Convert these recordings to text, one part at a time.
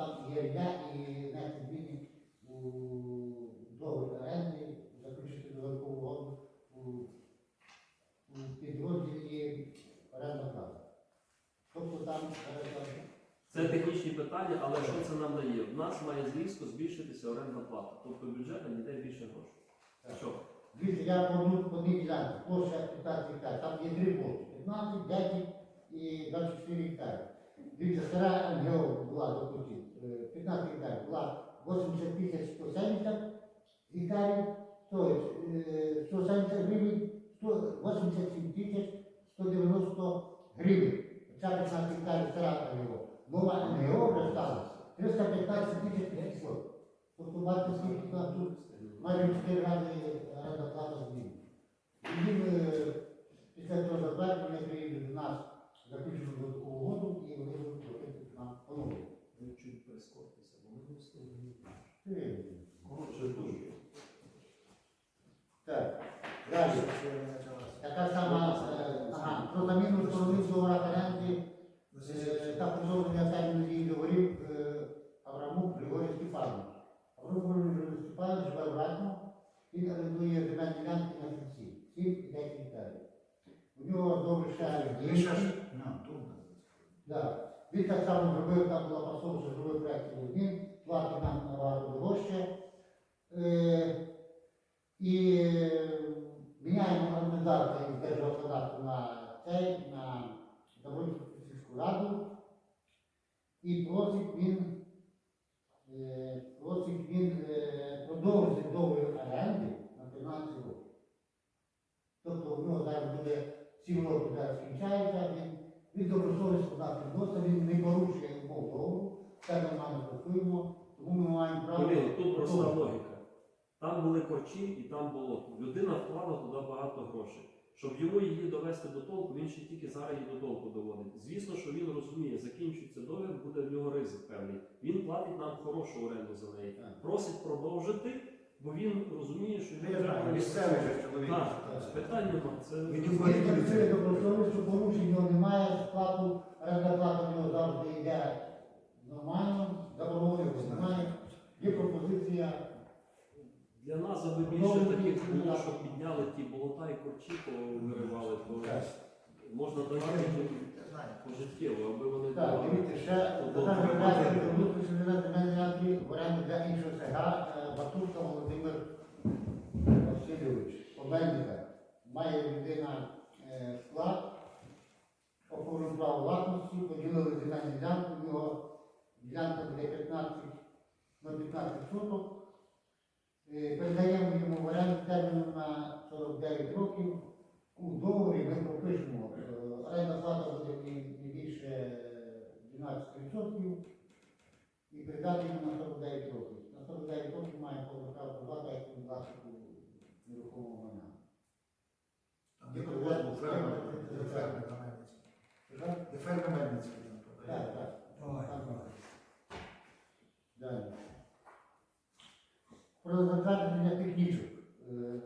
там є я і внести зміни у договір оренди, заключити додаткову угоду у, у підрозділі оренда плата. Тобто там оренда Це технічні питання, але що це нам дає? В нас має різко збільшитися орендна плата. Тобто бюджет ніде більше грошей. Так. Що? Дивіться, я по одну по одній ділянці, площа 15 гектарів, там є три площі, 15, 10 і 24 гектари. Дивіться, стара НГО була до путі, 15 гектарів, була 80 тисяч 170 гектарів, тобто е, 170 гривень, 187 тисяч 190 гривень. Ця 15 гектарів стара НГО. Нова НГО вже стала 315 тисяч 500. Тобто бачите, скільки там тут майже 4 рази оренда плата змін. І їм е, після цього затвердження приїдуть до нас заключено додаткову угоду і вони будуть платити нам по-новому. Ви чуть прискоритися, бо ми не встигли. Е, Коротше, дуже. Так, далі. Така сама, е, ага, про заміну сторони договора оренди е, та продовження терміну дії договорів е, Аврамук Григорій Степанович. Аврамук Григорій Степанович живе в Ратно, він орендує земельні ділянки на сільці, 7 і 10 гектарів. У нього добре ще Ви ж? Тут. Да. Він так само зробив, там була пасовка, зробив проєкт змін, платить нам набагато дорожче. Е, і е, міняємо організацію із державного податку на цей, на Давидську сільську раду. І просить він, е, просить він е, продовжити договір оренди на 13 років. Тобто у нього зараз буде 7 років зараз скінчається, він він добросовісно нас відносить, він не порушує умов договору, все нормально працюємо, тому ми маємо право. Колеги, тут проста логіка. Там були корчі і там болото. Людина вклала туди багато грошей. Щоб йому її довести до толку, він ще тільки зараз її до толку доводить. Звісно, що він розуміє, закінчується договір, буде в нього ризик певний. Він платить нам хорошу оренду за неї. Просить продовжити, бо він розуміє, що Я знаю, місцевий же чоловік. Так, питань нема. Це Він Він працює добросовісно, порушень в нього немає, сплату, оренда плата в нього завжди йде нормально, заборони немає. Є пропозиція. Для нас, аби більше таких було, що підняли ті болота і корчі повиривали, то можна давати їм пожиттєво, аби вони Так, давали. дивіться, ще рекомендація внутрішньої земельної ділянки в оренду для іншого СГ Батурка Володимир Васильович, Обельника. Має людина е, склад, оформив право власності, поділили земельну ділянку, в нього ділянка буде 15 на 15 соток. Е, Передаємо йому в оренду терміном на 49 років. У договорі ми пропишемо, е, оренда плата буде не не більше е, 12% передати йому на 49 років. На 49 років має право права, як він власнику нерухомого майна. Де колгосп фермер, де фермер на Мельницькій. Де фермер Мельницький там продає. Так, так. Давай. Далі. Про затвердження технічок. Е,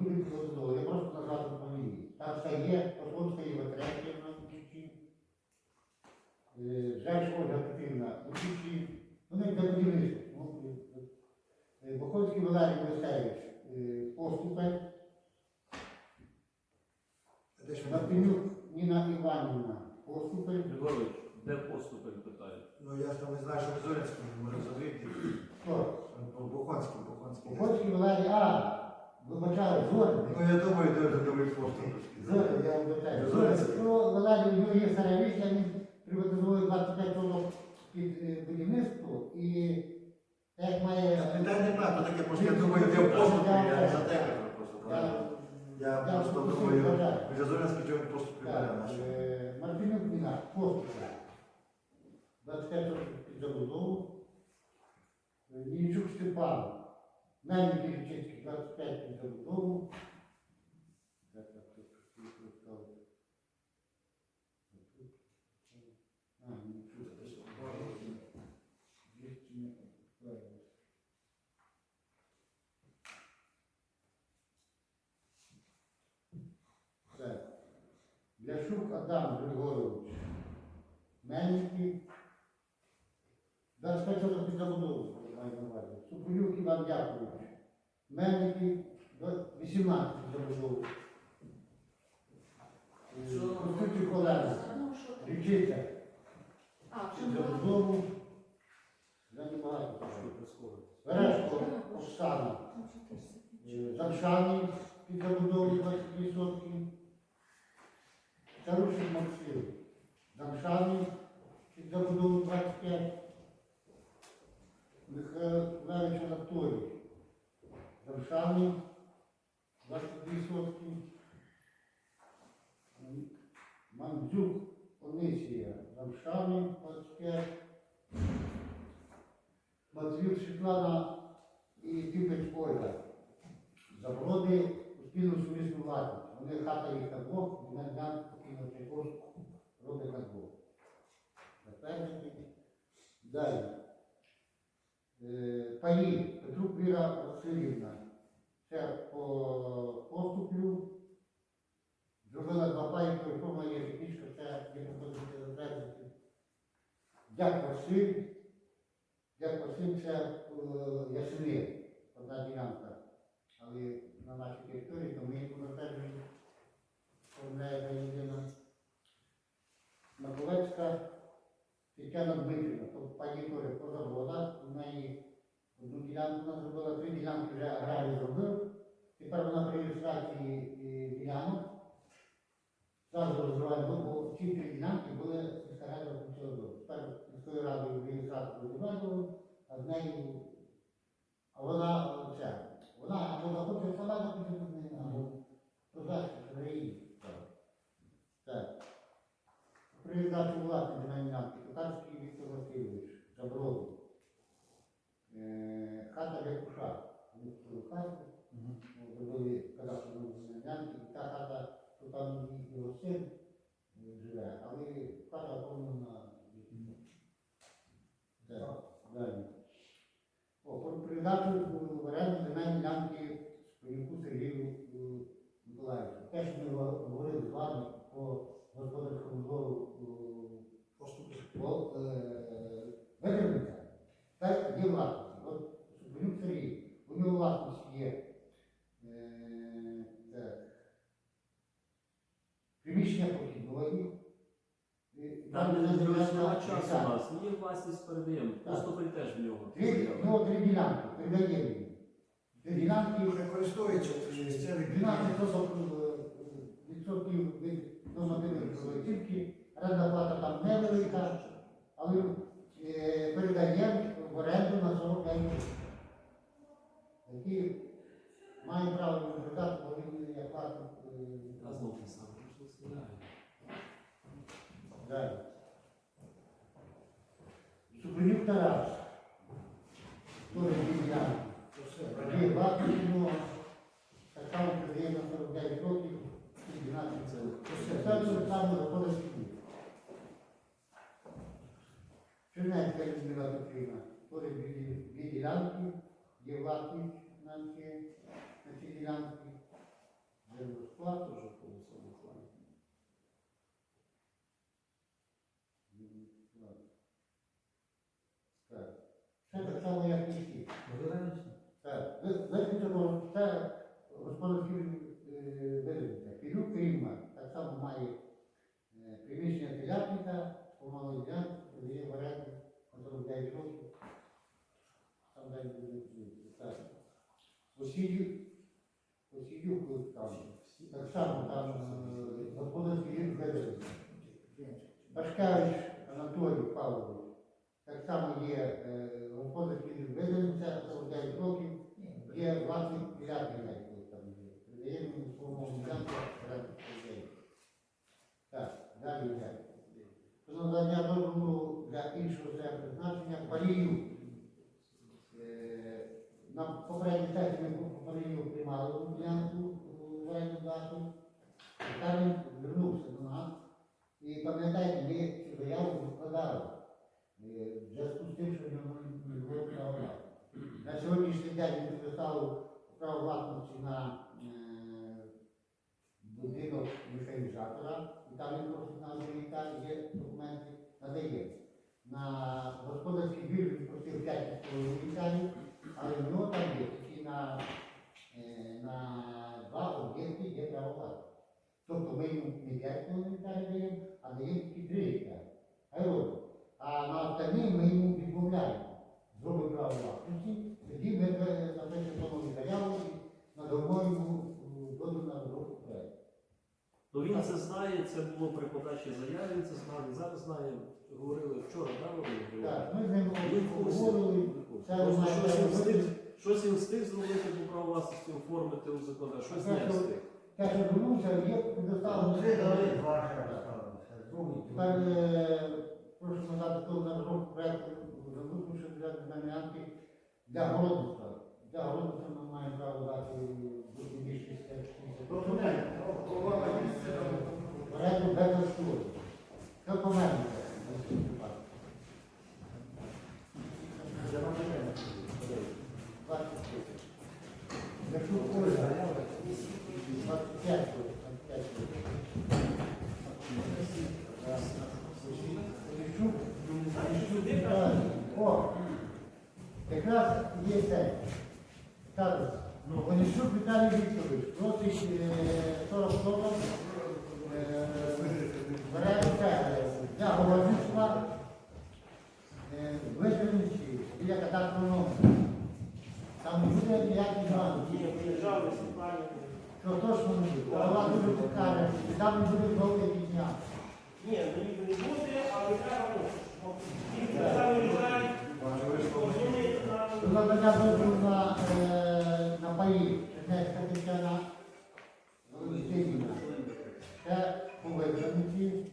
Люди приладові, я просто назвати фамілії. Там все є, Освонська є Ватренків на Кучі. Жайш Ольга Петрівна у Кучі. Вони будівництва. Ну, е, Бохольський Валерій Моїсеєвич е, він? Мартинюк Ніна Іванівна Поступель. Григорович, де поступи питають? Ну я ж там не знаю, що в Зорянському може задвигти. Хто? Бухонський, Бухонський. Бохольський Валерій, а, вибачаю, Зорин. Ну я думаю, де вже новий поступівський. як має. Питань немає, то таке просто я думаю, я в я не за тебе просто. Я просто думаю, вже зараз скільки він просто прибирає. Е, Марфіна Кміна, поступи. 25 років за будову. Е, Нічук Степан, наймі Киричинський, 25 років. Адам Григорович. Мельники. 25 років під забудову, маю на увазі. Супулюк Іван Дякович. Мельники. до 18 під забудову. Костючик Олена. Ну? Річиця. Забудову. Небагато. Верешко Оксана. Там що ти? Е, 20%. Максим. Замшаний під забудову 25. Михайлович Анатолій. Замшаний 22%. М- Мандзюк Онисія. Замшаний 25. Матвій Світлана і Типець Ольга. Заброди у спільну сумісну власність. Вони хата їх на двох, на дня робить. Затвердити. Далі. Е, Паї Петрук Віра Васильівна. Це по поступлю. Зробила два паї, реформа є технічка, це є пропозиція затвердити. Дяк Василь. Дяк Василь це е, одна ділянка. Але на нашій території, то ми їх затверджуємо, людина. Тетяна Дмитрівна, то пані Толя позавода, у неї одну ділянку вона зробила, три ділянки вже аграрій зробив. Тепер вона при реєстрації е, ділянок. Зараз розриваємо, бо ці три ділянки були сільська рада до. Тепер міською радою реєстрацію розриваємо, а з нею, а вона це. Вона або захоче сама запитати, або в країні. Так. Приїздати власне на ділянки. Татарський Віктор Васильович, Заброду. Е, Хата Якуша. Вони купили хату, зробили кадастрову ділянки, і та хата, то там і його син е, живе, але хата оформлена. Так, далі. О, про передачу в оренду земельної ділянки Спорівку Сергію е, Миколаївичу. Те, що ми говорили з вами по господарському двору Поступи. по витримка, так є власність. От Спорівку Сергій, у нього власність є е, так, приміщення похідної. Там не нема часу у нас. Ми власність передаємо. Поступи теж в нього. Три, ну, три ділянки, передаємо їм. Вже користується місцевий 12 відсотків від нормативної оцінки, орендна плата там невелика, але е, передаємо в оренду на 45 років. Які мають право відповідати, бо він як власник. е, саме. Що стріляє? Далі. Супрунюк Тарас. Башкевич Анатолій Павлович, так само є господарський видавця 49 років, є 29 років є. 25, своєму ділянку людей. Так, далі надання дозволу для іншого призначення Парію е, На попередній сесії ми парію приймали ділянку в дату. Там і пам'ятаєте, ми цю заяву викладали. Е, В зв'язку з тим, що в ньому не було права власності. На сьогоднішній день він підписав право власності на е, будинок механізатора, і там він просить на один є документи, надає. На господарський двір він просив 5,5 гектарів, але в нього там є тільки на, 5 гектарів даємо, а даємо тільки 3 гектари. Хай робить. А на остальні ми йому відмовляємо. Зробимо право власності, тоді ми напишемо нову заяву і надамо е, дозвіл на розробку проєкту. Ну він це знає, це було при подачі заяви, це знав, він зараз знає, говорили вчора, да, Володимир? Так, ми з ним говорили. Просто щось він встиг, щось він встиг зробити по праву власності, оформити у закон, а щось не встиг. Те, що звернувся, є Там предоставлено. три дали, два ще залишилося. Другий. Тепер е, прошу надати дозвіл на розробку проекту забудову для ділянки для городництва. Для городництва ми маємо право дати більше 60 Тобто не, голова місця. Порядку без розсуду. Що повернеться? Якщо Ольга, 25 25 Поліщук, Поліщук, правильно. О, якраз є це. Статус. Поліщук Віталій Вікторович просить е, 40 соток е, бере це для городництва е, витримці біля катастрофного номера. Там буде ніякий грант. Що точно не буде. Голова дуже покаже, і там не буде знову дня. Ні, ну не буде, але треба ну, їх там виїжджають, розумієте, Про нам надання дозволу на, е, на паї, Чернецька Тетяна Валентинівна. Це по вибраниці,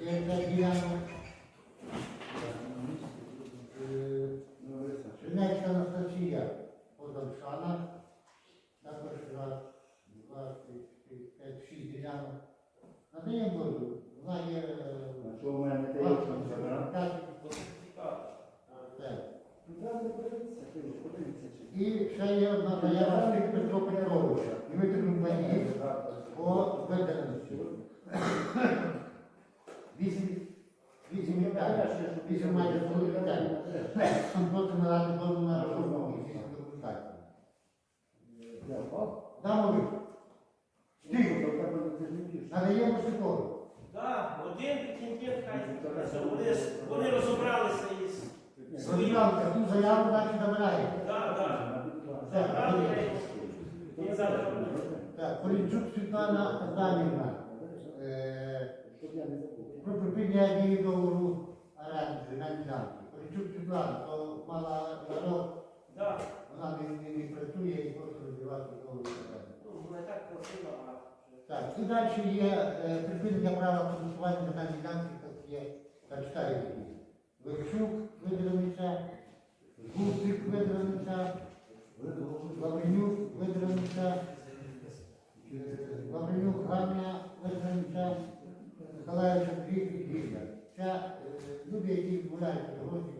є це ділянок. Е, Чернецька Анастасія Позавшана, також раз, два, три, чотири, п'ять, шість ділянок. Надаємо дозвіл, вона є е, Що у мене те власницею, є? так, так. І ще є одна заява з Петро Петровича, Дмитрий Мбані, по виданості. Вісім, вісім гектарів, вісім майже сорок гектарів. Там просто надати дозвіл на розробку фізичної документації. Дамо ви. Стільки. Надаємо Сикору. Так, один хай вони, розібралися із. Розібралися, ту заяву. Так, так. Все, Забрали надаємо. я їх. І завтра. Так, Полінчук Світлана Адамівна. Е, Про припинення дії договору оренди на ділянці. Полінчук Світлана, то мала народ, вона не, не, працює і просто розвивати оренди. Ну, не так Так, і далі є е, припинення права користування на ділянці, як є, так читаю. Левчук виділениця, Гусик виділениця, Лавренюк виділениця, Лавренюк Ганя виділениця, Миколаївич Андрій Гілля. Це е, люди, які відмовляються в що